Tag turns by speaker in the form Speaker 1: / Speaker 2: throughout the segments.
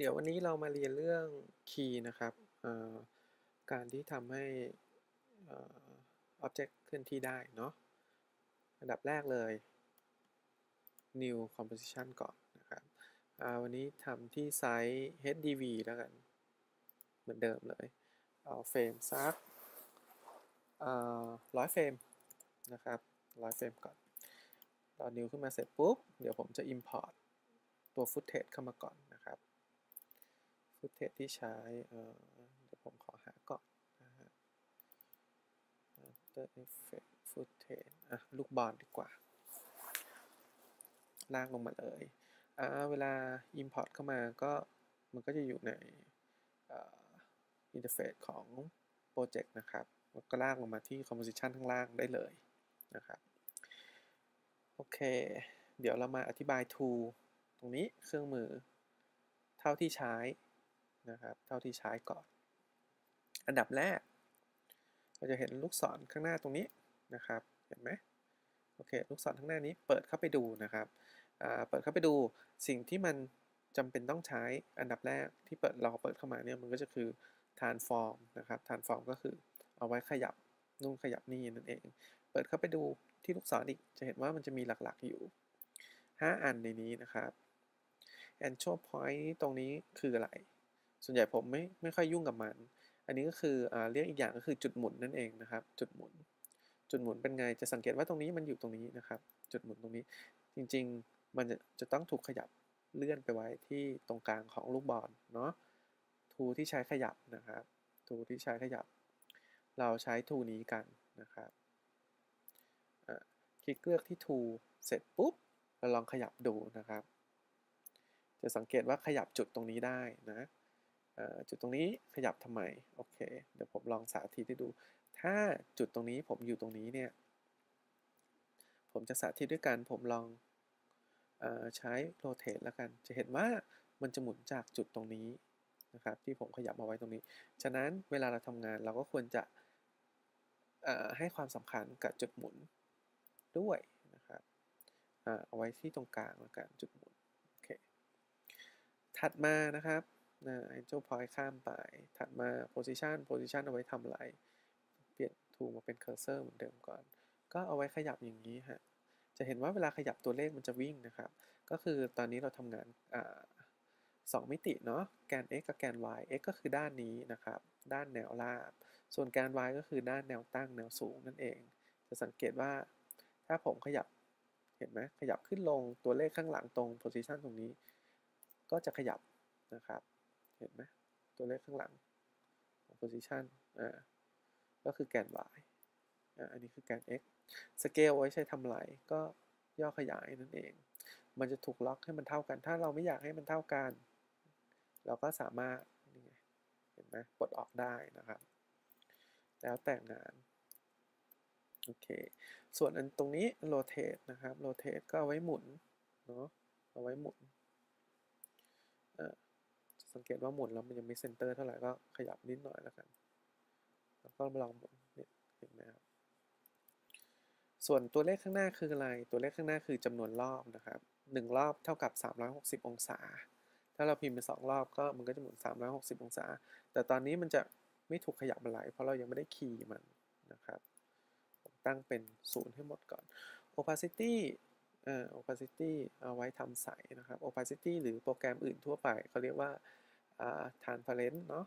Speaker 1: เดี๋ยววันนี้เรามาเรียนเรื่อง key นะครับ การที่ทำให้ object เคลื่อนที่ได้เนาะ อันดับแรกเลย new composition ก่อนนะครับ วันนี้ทำที่ไซส์ hdv แล้วกัน เหมือนเดิมเลย เอาเฟรมสักร้อยเฟรมนะครับร้อยเฟรมก่อนตอน new ขึ้นมาเสร็จปุ๊บ เดี๋ยวผมจะ import ตัว footage เข้ามาก่อนนะครับ footage ที่ใช้เดี๋ยวผมขอหาก่อนนะฮะ after effect footage อะลูกบอลดีกว่า ลากลงมาเลยอ่าเวลา import เข้ามาก็มันก็จะอยู่ในอินเทอร์เฟซของโปรเจกต์นะครับก็ลากลงมาที่ composition ข้างล่างได้เลยนะครับ โอเค เดี๋ยวเรามาอธิบาย tool ตรงนี้เครื่องมือเท่าที่ใช้ นะครับ เท่าที่ใช้ก่อน อันดับแรก เราจะเห็นลูกศรข้างหน้าตรงนี้นะครับ เห็นไหมโอเค ลูกศรข้างหน้านี้เปิดเข้าไปดูนะครับ เปิดเข้าไปดูสิ่งที่มันจำเป็นต้องใช้อันดับแรกที่เปิดเราเปิดเข้ามาเนี่ยมันก็จะคือ transform นะครับ transform ก็คือเอาไว้ขยับนู่นขยับนี่นั่นเอง เปิดเข้าไปดูที่ลูกศรอีกจะเห็นว่ามันจะมีหลักๆอยู่ 5 อันในนี้นะครับ anchor point ตรงนี้คืออะไร ส่วนใหญ่ผมไม่ไม่ค่อยยุ่งกับมัน อันนี้ก็คืออเรียกอีกอย่างก็คือจุดหมุนนั่นเองนะครับ จุดหมุน จุดหมุนเป็นไงจะสังเกตว่าตรงนี้มันอยู่ตรงนี้นะครับ จุดหมุนตรงนี้ จริงๆมันจะจะต้องถูกขยับเลื่อนไปไว้ที่ตรงกลางของลูกบอลเนาะทูที่ใช้ขยับนะครับทูที่ใช้ขยับ เราใช้ทูนี้กันนะครับคลิกเลือกที่ทูเสร็จปุ๊บเราลองขยับดูนะครับ จะสังเกตว่าขยับจุดตรงนี้ได้นะ จุดตรงนี้ขยับทำไม โอเค เดี๋ยวผมลองสาธิตให้ดู ถ้าจุดตรงนี้ผมอยู่ตรงนี้เนี่ย ผมจะสาธิตด้วยกัน ผมลองอใช้โรเตทแล้วกัน จะเห็นว่ามันจะหมุนจากจุดตรงนี้นะครับ ที่ผมขยับมาไว้ตรงนี้ ฉะนั้นเวลาเราทำงานเราก็ควรจะให้ความสำคัญกับจุดหมุนด้วยนะครับเอาไว้ที่ตรงกลางแล้วกันจุดหมุน โอเค ถัดมานะครับ นะ angel point ข้ามไป ถัดมา position position เอาไว้ทำอะไร เปลี่ยนทูมาเป็น cursor เหมือนเดิมก่อน ก็เอาไว้ขยับอย่างนี้ฮะ จะเห็นว่าเวลาขยับตัวเลขมันจะวิ่งนะครับ ก็คือตอนนี้เราทำงานสองมิติเนาะ แกน x กับแกน y x ก็คือด้านนี้นะครับ ด้านแนวราบ ส่วนแกน y ก็คือด้านแนวตั้งแนวสูงนั่นเอง จะสังเกตว่า ถ้าผมขยับ เห็นไหมขยับขึ้นลงตัวเลขข้างหลังตรง position ตรงนี้ ก็จะขยับนะครับ เห็นไหมตัวเลขข้างหลังของ position อ่าก็คือแกน y อ่าอันนี้คือแกน x scale ไว้ใช้ทำไรก็ย่อขยายนั่นเอง มันจะถูกล็อกให้มันเท่ากัน ถ้าเราไม่อยากให้มันเท่ากัน เราก็สามารถนี่ไงเห็นไหมปลดออกได้นะครับ แล้วแต่งงานโอเค ส่วนอันตรงนี้ rotate นะครับ rotate ก็เอาไว้หมุน เนาะเอาไว้หมุน สังเกตว่าหมุนแล้วมันยังไม่เซนเตอร์เท่าไหร่ก็ขยับนิดหน่อยแล้วกัน แล้วก็ลองหมุนเนี่ยเห็นไหมครับ ส่วนตัวเลขข้างหน้าคืออะไร ตัวเลขข้างหน้าคือจำนวนรอบนะครับหนึ่งรอบเท่ากับ 360 องศา ถ้าเราพิมพ์ไปสองรอบก็มันก็จะหมุน 360 องศา แต่ตอนนี้มันจะไม่ถูกขยับอะไรเพราะเรายังไม่ได้คีย์มันนะครับผมตั้งเป็นศูนย์ให้หมดก่อน opacity opacity เอาไว้ทำใสนะครับ opacity หรือโปรแกรมอื่นทั่วไปเขาเรียกว่าอ่า transparent เนาะ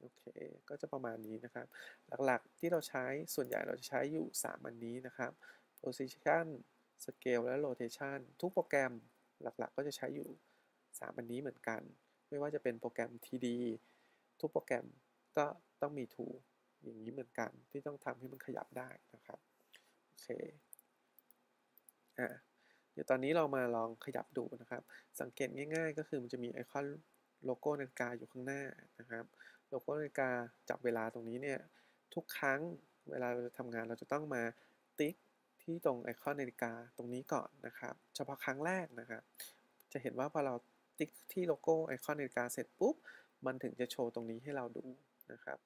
Speaker 1: โอเค ก็จะประมาณนี้นะครับ หลักๆที่เราใช้ส่วนใหญ่เราจะใช้อยู่ 3 อันนี้นะครับ position scale และ rotation ทุกโปรแกรมหลักๆ ก็จะใช้อยู่ 3 อันนี้เหมือนกัน ไม่ว่าจะเป็นโปรแกรม TD ทุกโปรแกรมก็ต้องมี tool อย่างนี้เหมือนกัน ที่ต้องทำให้มันขยับได้นะครับ โอเค อ่าเดี๋ยวตอนนี้เรามาลองขยับดูนะครับ สังเกตง่าย ๆ ก็คือมันจะมีไอคอนโลโก้นาฬิกาอยู่ข้างหน้านะครับ โลโก้นาฬิกาจับเวลาตรงนี้เนี่ยทุกครั้งเวลาเราจะทำงานเราจะต้องมาติ๊กที่ตรงไอคอนนาฬิกาตรงนี้ก่อนนะครับ เฉพาะครั้งแรกนะครับ จะเห็นว่าพอเราติ๊กที่โลโก้ไอคอนนาฬิกาเสร็จปุ๊บ มันถึงจะโชว์ตรงนี้ให้เราดูนะครับ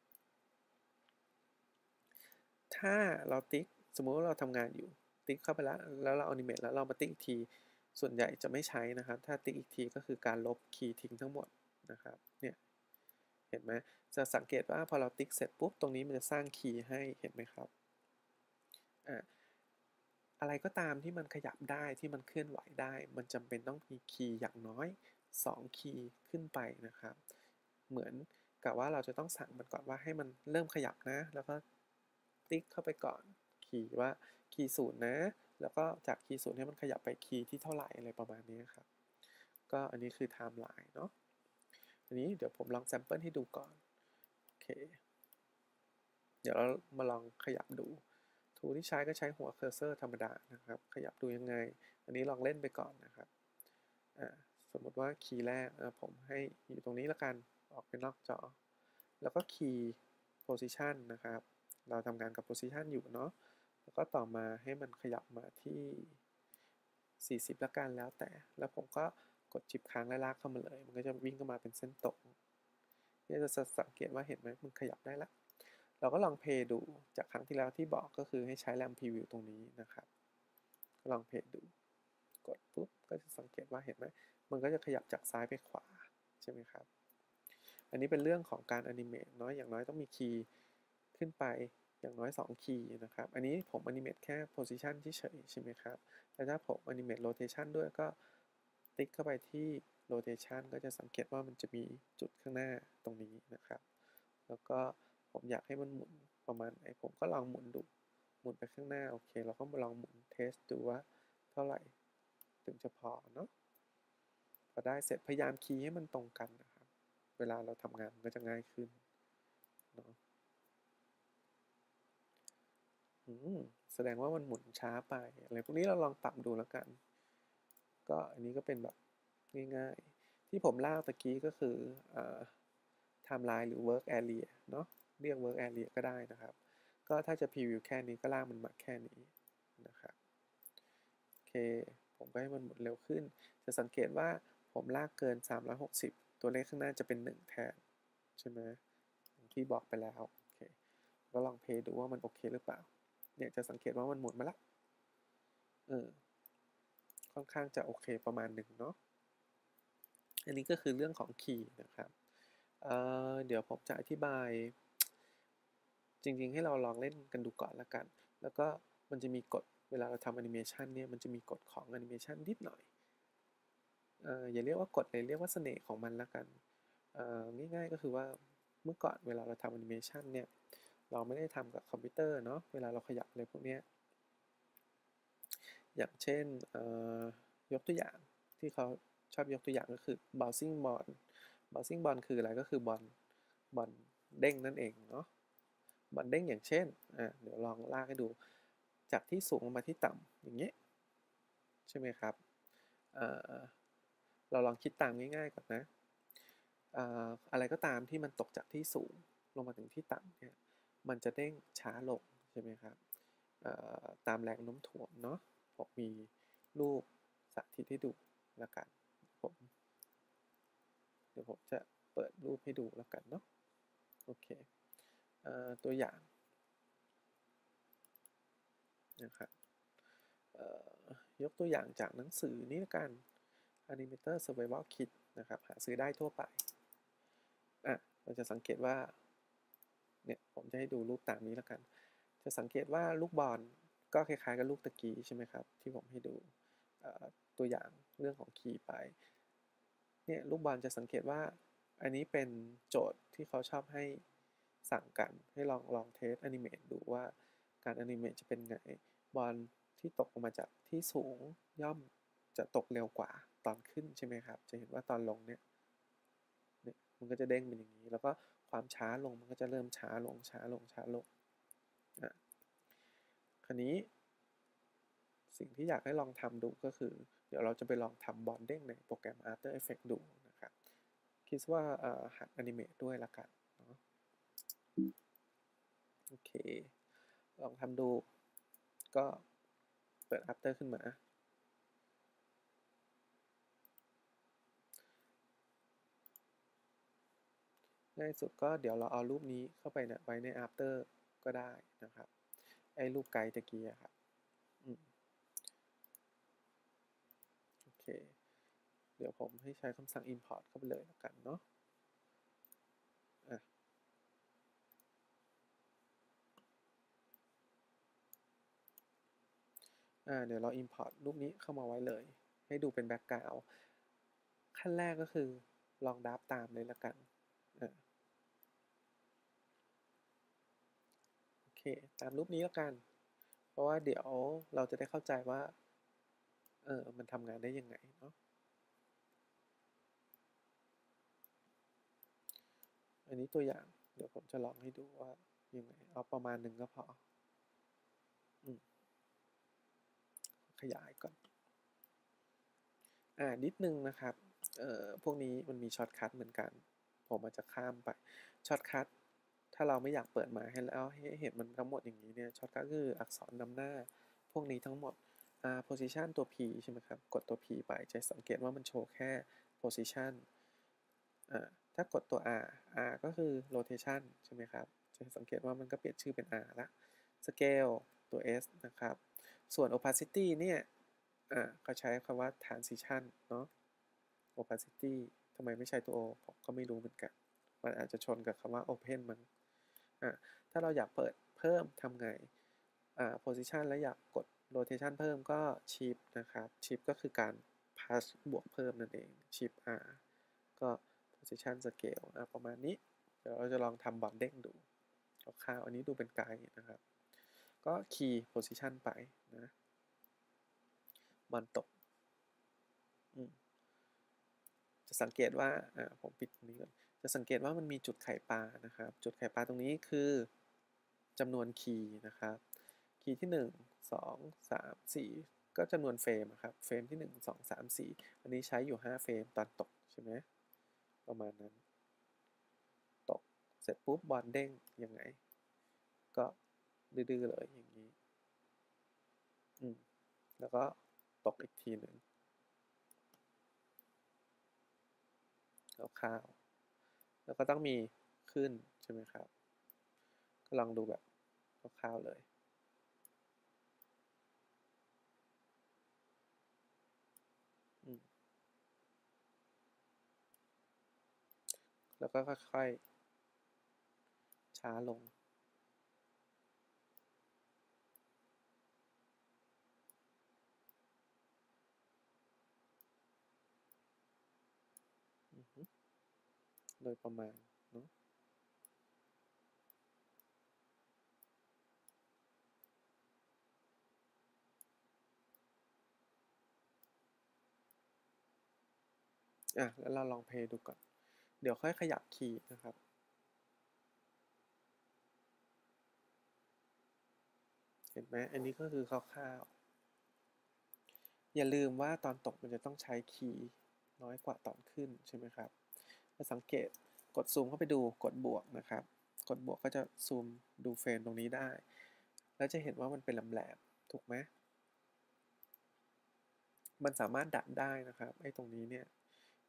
Speaker 1: ถ้าเราติ๊กสมมติว่าเราทำงานอยู่ ติ๊กเข้าไปแล้ว แล้วเราอนิเมตแล้วเรามาติ๊กอีกที ส่วนใหญ่จะไม่ใช้นะครับ ถ้าติ๊กอีกทีก็คือการลบคีย์ทิ้งทั้งหมดนะครับ เนี่ย เห็นไหมจะสังเกตว่าพอเราติ๊กเสร็จปุ๊บ ตรงนี้มันจะสร้างคีย์ให้ เห็นไหมครับ อ่าอะไรก็ตามที่มันขยับได้ที่มันเคลื่อนไหวได้ มันจำเป็นต้องมีคีย์อย่างน้อย 2 คีย์ขึ้นไปนะครับ เหมือนกับว่าเราจะต้องสั่งมันก่อนว่าให้มันเริ่มขยับนะ แล้วก็ติ๊กเข้าไปก่อน คีย์ว่าคีย์ศูนย์นะ แล้วก็จากคีย์ศูนย์ให้มันขยับไปคีย์ที่เท่าไหร่อะไรประมาณนี้ครับ ก็อันนี้คือไทม์ไลน์เนาะ อันนี้เดี๋ยวผมลองแซมเปิลให้ดูก่อน โอเค เดี๋ยวเรามาลองขยับดู ทูที่ใช้ก็ใช้หัวเคอร์เซอร์ธรรมดานะครับ ขยับดูยังไง อันนี้ลองเล่นไปก่อนนะครับ อ่า สมมติว่าคีย์แรกผมให้อยู่ตรงนี้แล้วกัน ออกเป็นนอกจอ แล้วก็คีย์ position นะครับ เราทำงานกับ position อยู่เนาะ แล้วก็ต่อมาให้มันขยับมาที่ 40 ละกันแล้วแต่ แล้วผมก็กดจิบค้างและลากเข้ามาเลย มันก็จะวิ่งเข้ามาเป็นเส้นตรงนี่จะสังเกตว่าเห็นไหมมันขยับได้ละ เราก็ลองเพย์ดูจากครั้งที่แล้วที่บอกก็คือให้ใช้แรมพรีวิวตรงนี้นะครับก็ลองเพย์ดู กดปุ๊บก็จะสังเกตว่าเห็นไหมมันก็จะขยับจากซ้ายไปขวาใช่ไหมครับ อันนี้เป็นเรื่องของการอนิเมตเนาะอย่างน้อยต้องมีคีย์ขึ้นไป อย่างน้อย 2 คีย์นะครับ อันนี้ผมอนิเมตแค่ position ที่เฉยใช่ไหมครับ แต่ถ้าผมอนิเมต rotation ด้วยก็ติ๊กเข้าไปที่ rotation ก็จะสังเกตว่ามันจะมีจุดข้างหน้าตรงนี้นะครับ แล้วก็ผมอยากให้มันหมุนประมาณไหนผมก็ลองหมุนดู หมุนไปข้างหน้า โอเค เราก็มาลองหมุนเทสดูว่าเท่าไหร่ ถึงจะพอเนาะพอได้เสร็จพยายามคีย์ให้มันตรงกันนะครับ เวลาเราทำงานมันก็จะง่ายขึ้นเนาะ แสดงว่ามันหมุนช้าไปอะไรพวกนี้เราลองปรับดูแล้วกัน ก็อันนี้ก็เป็นแบบง่ายๆ ที่ผมล่าตะกี้ก็คือไทม์ไลน์หรือ work area เนาะเรียก work area ก็ได้นะครับ ก็ถ้าจะพรีวิวแค่นี้ก็ลากมันมาแค่นี้นะครับโอเค ผมก็ให้มันหมุนเร็วขึ้น จะสังเกตว่าผมลากเกิน 360 ตัวเลขข้างหน้าจะเป็น 1 แทน ใช่ไหมที่บอกไปแล้ว โอเค ก็ลองเพย์ดูว่ามันโอเคหรือเปล่า เนี่ยจะสังเกตว่ามันหมุนมาละเออค่อนข้างจะโอเคประมาณหนึ่งเนาะอันนี้ก็คือเรื่องของคีย์นะครับเเดี๋ยวผมจะอธิบาย จริงๆ ให้เราลองเล่นกันดูก่อนละกัน แล้วก็มันจะมีกฎเวลาเราทำแอนิเมชันเนี่ยมันจะมีกฎของแอนิเมชันนิดหน่อยเอออย่าเรียกว่ากฎเลยเรียกว่าเสน่ห์ของมันละกันง่ายๆก็คือว่าเมื่อก่อนเวลาเราทำแอนิเมชันเนี่ย เราไม่ได้ทำกับคอมพิวเตอร์เนาะเวลาเราขยับอะไรพวกนี้อย่างเช่นยกตัวอย่างที่เขาชอบยกตัวอย่างก็คือ bouncing ball bouncing ball คืออะไรก็คือบอลบอลเด้งนั่นเองเนาะบอลเด้งอย่างเช่นอ่าเดี๋ยวลองลากให้ดูจากที่สูงลงมาที่ต่ำอย่างเงี้ยใช่ไหมครับเราลองคิดตามง่ายๆก่อนนะอะไรก็ตามที่มันตกจากที่สูงลงมาถึงที่ต่ำเนี่ย มันจะเด้งช้าลงใช่ไหมครับตามแรงโน้มถ่วงเนาะผมมีรูปสาธิตให้ดูแล้วกันผมเดี๋ยวผมจะเปิดรูปให้ดูแล้วกันเนาะโอเคตัวอย่างนะครับยกตัวอย่างจากหนังสือนี้ละกัน Animator Survival Kit นะครับ หาซื้อได้ทั่วไปอะเราจะสังเกตว่า เนี่ยผมจะให้ดูรูปตามนี้แล้วกัน จะสังเกตว่าลูกบอลก็คล้ายๆกับลูกตะกี้ใช่ไหมครับ ที่ผมให้ดูตัวอย่างเรื่องของคีย์ไปเนี่ยลูกบอลจะสังเกตว่าอันนี้เป็นโจทย์ที่เขาชอบให้สั่งกันให้ลองลองเทสแอนิเมตดูว่าการแอนิเมตจะเป็นไงบอลที่ตกออกมาจากที่สูงย่อมจะตกเร็วกว่าตอนขึ้นใช่ไหมครับ จะเห็นว่าตอนลงเนี่ยเนี่ยมันก็จะเด้งเป็นอย่างนี้ แล้วก็ ความช้าลงมันก็จะเริ่มช้าลงช้าลงช้าลงอะคราวนี้ สิ่งที่อยากให้ลองทำดูก็คือ เดี๋ยวเราจะไปลองทำบอลเด้งในโปรแกรม After Effects ดูนะครับ คิดว่าหัดอนิเมตด้วยละกันเนาะโอเค ลองทำดูก็เปิด After ขึ้นมา ง่ายสุดก็เดี๋ยวเราเอารูปนี้เข้าไปเนี่ยไว้ใน after ก็ได้นะครับ ไอ้รูปไกด์ตะกี้ครับโอเค เดี๋ยวผมให้ใช้คำสั่ง import เข้าไปเลยแล้วกันเนาะอ่าเดี๋ยวเรา import รูปนี้เข้ามาไว้เลย ให้ดูเป็นแบ็กกราวด์ขั้นแรกก็คือลองดับตามเลยละกันอ่าโอเค ตามรูปนี้แล้วกัน เพราะว่าเดี๋ยวเราจะได้เข้าใจว่า เออ มันทำงานได้ยังไงเนาะ อันนี้ตัวอย่าง เดี๋ยวผมจะลองให้ดูว่ายังไง เอาประมาณหนึ่งก็พออขยายก่อน อ่า นิดนึงนะครับ เอ่อ พวกนี้มันมีช็อตคัทเหมือนกัน ผมอาจจะข้ามไป ช็อตคัท ถ้าเราไม่อยากเปิดมาให้แล้วให้เห็นมันทั้งหมดอย่างนี้เนี่ยช็อตคัทคืออักษรนำหน้า พวกนี้ทั้งหมดอ่า position ตัว p ใช่ไหมครับ กดตัว p ไปจะสังเกตว่ามันโชว์แค่ position อ่าถ้ากดตัว r r ก็คือ rotation ใช่ไหมครับ จะสังเกตว่ามันก็เปลี่ยนชื่อเป็น r ละ scale ตัว s นะครับ ส่วน opacity เนี่ยอ่าเขาใช้คำว่า transition เนาะ opacity ทำไมไม่ใช้ตัว o ผมก็ไม่รู้เหมือนกัน มันอาจจะชนกับคำว่า open มั้ง อ่าถ้าเราอยากเปิดเพิ่มทำไงอ่า position และอยากกด rotation เพิ่มก็ shift นะครับ shift ก็คือการ pass บวกเพิ่มนั่นเอง shift r ก็ position scale อะประมาณนี้ เดี๋ยวเราจะลองทำบอลเด้งดูคร่าวๆอันนี้ดูเป็นไกด์นะครับ ก็ key position ไปนะบอลตกจะสังเกตว่า อ่า ผมปิดตรงนี้ก่อน จะสังเกตว่ามันมีจุดไข่ปลานะครับ จุดไข่ปลาตรงนี้คือจำนวนคีย์นะครับ คีย์ที่ 1 2 3 4 ก็จำนวนเฟรมครับ เฟรมที่ 1 2 3 4 อันนี้ใช้อยู่ 5 เฟรมตอนตกใช่ไหมประมาณนั้น ตกเสร็จปุ๊บบอลเด้งยังไง ก็ดื้อๆเลยอย่างนี้ อืม แล้วก็ตกอีกทีหนึ่งคร่าวๆ แล้วก็ต้องมีขึ้นใช่ไหมครับ ก็ลองดูแบบคร่าวๆเลย แล้วก็ค่อยๆ ช้าลง โดยประมาณเนาะอะ แล้วเราลองเพย์ดูก่อน เดี๋ยวค่อยขยับคีย์นะครับเห็นไหมอันนี้ก็คือคร่าวๆอย่าลืมว่าตอนตกมันจะต้องใช้คีย์น้อยกว่าตอนขึ้นใช่ไหมครับ ถ้าสังเกตกดซูมเข้าไปดูกดบวกนะครับ กดบวกก็จะซูมดูเฟรมตรงนี้ได้ แล้วจะเห็นว่ามันเป็นแหลมๆถูกไหมมันสามารถดัดได้นะครับไอ้ตรงนี้เนี่ย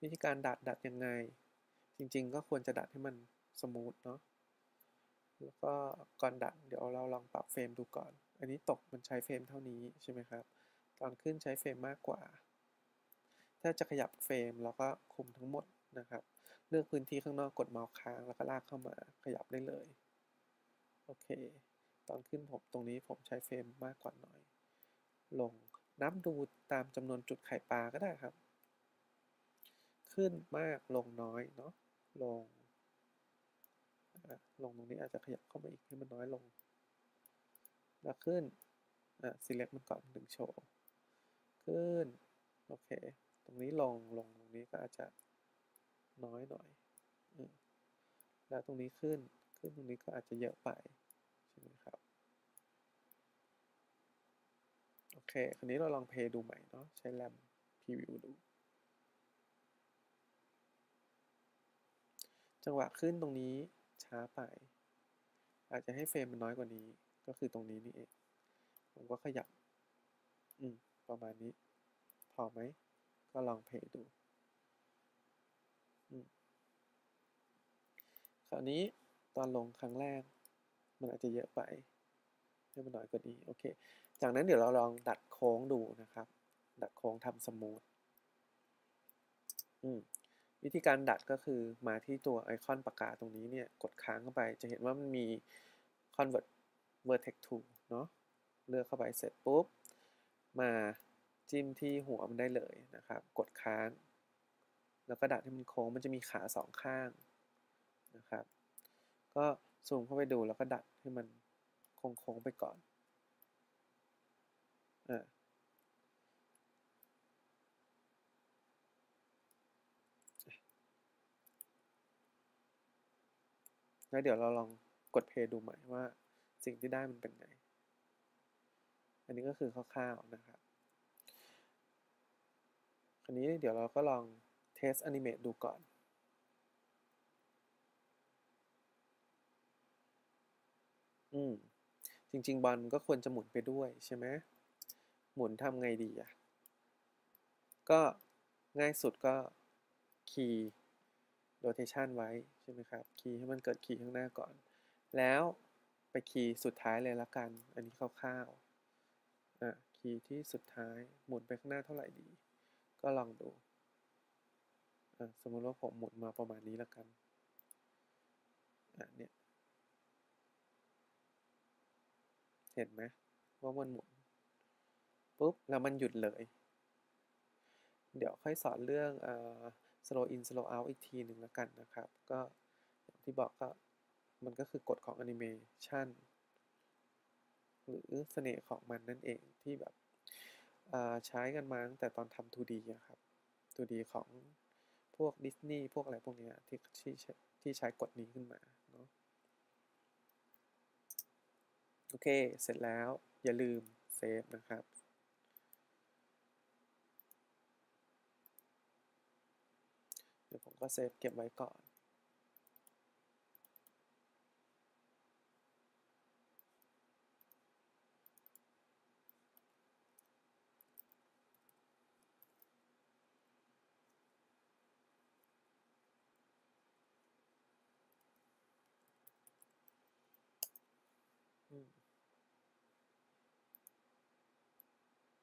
Speaker 1: วิธีการดัดดัดยังไง จริงๆ ก็ควรจะดัดให้มันสมูทเนาะแล้วก็ก่อนดัดเดี๋ยวเราลองปรับเฟรมดูก่อน อันนี้ตกมันใช้เฟรมเท่านี้ใช่ไหมครับ ตอนขึ้นใช้เฟรมมากกว่า ถ้าจะขยับเฟรมเราก็คุมทั้งหมดนะครับ เลือกพื้นที่ข้างนอกกดเมาส์ค้างแล้วก็ลากเข้ามาขยับได้เลย โอเค ตอนขึ้นผมตรงนี้ผมใช้เฟรมมากกว่าหน่อย ลงนับดูตามจำนวนจุดไข่ปลาก็ได้ครับ ขึ้นมากลงน้อยเนาะลง ลงตรงนี้อาจจะขยับเข้ามาอีกให้มันน้อยลง แล้วขึ้นอะ select มันก่อนถึงโชว์ ขึ้น โอเค ตรงนี้ลงลงตรงนี้ก็อาจจะ น้อยหน่อยอแล้วตรงนี้ขึ้นขึ้นตรงนี้ก็อาจจะเยอะไปใช่ไหมครับโอเคคราวนี้เราลองเพย์ดูใหม่เนาะใช้แรมพรีวิวดู จังหวะขึ้นตรงนี้ช้าไป อาจจะให้เฟรมมันน้อยกว่านี้ก็คือตรงนี้นี่เอง ผมก็ขยับ อืม ประมาณนี้ พอไหม ก็ลองเพย์ดู คราวนี้ตอนลงครั้งแรก มันอาจจะเยอะไปให้มันน้อยกว่านี้โอเค จากนั้นเดี๋ยวเราลองดัดโค้งดูนะครับ ดัดโค้งทำสมูทวิธีการดัดก็คือมาที่ตัวไอคอนปากกาตรงนี้เนี่ย กดค้างเข้าไป จะเห็นว่ามันมี convert vertex to เนาะเลือกเข้าไปเสร็จปุ๊บ มาจิ้มที่หัวมันได้เลยนะครับ กดค้าง แล้วก็ดัดให้มันโค้งมันจะมีขาสองข้างนะครับ ก็ซูมเข้าไปดูแล้วก็ดัดให้มันโค้งๆไปก่อนอ่าแล้วเดี๋ยวเราลองกดเพย์ดูใหม่ว่าสิ่งที่ได้มันเป็นไง อันนี้ก็คือคร่าวๆนะครับคราวนี้เดี๋ยวเราก็ลอง เทสแอนิเมตดูก่อน อืม จริง ๆ บอลก็ควรจะหมุนไปด้วยใช่ไหมหมุนทำไงดีอะ ก็ง่ายสุดก็คีย์ rotation ไว้ใช่ไหมครับ คีย์ให้มันเกิดคีย์ข้างหน้าก่อน แล้วไปคีย์สุดท้ายเลยละกัน อันนี้คร่าวๆอะคีย์ที่สุดท้ายหมุนไปข้างหน้าเท่าไหร่ดี ก็ลองดู สมมติว่าผมหมุนมาประมาณนี้และกันอะเนี่ยเห็นไหมว่ามันหมุนปุ๊บแล้วมันหยุดเลย เดี๋ยวค่อยสอนเรื่องอ่า slow in slow out อีกทีหนึ่งแล้วกันนะครับ ก็อย่างที่บอกก็มันก็คือกฎของแอนิเมชันหรือเสน่ห์ของมันนั่นเองที่แบบใช้กันมาตั้งแต่ตอนทำ 2D อะครับ 2D ของ พวกดิสนีย์พวกอะไรพวกนี้ที่ที่ที่ใช้กฎนี้ขึ้นมาเนาะโอเค เสร็จแล้วอย่าลืมเซฟนะครับเดี๋ยวผมก็เซฟเก็บไว้ก่อน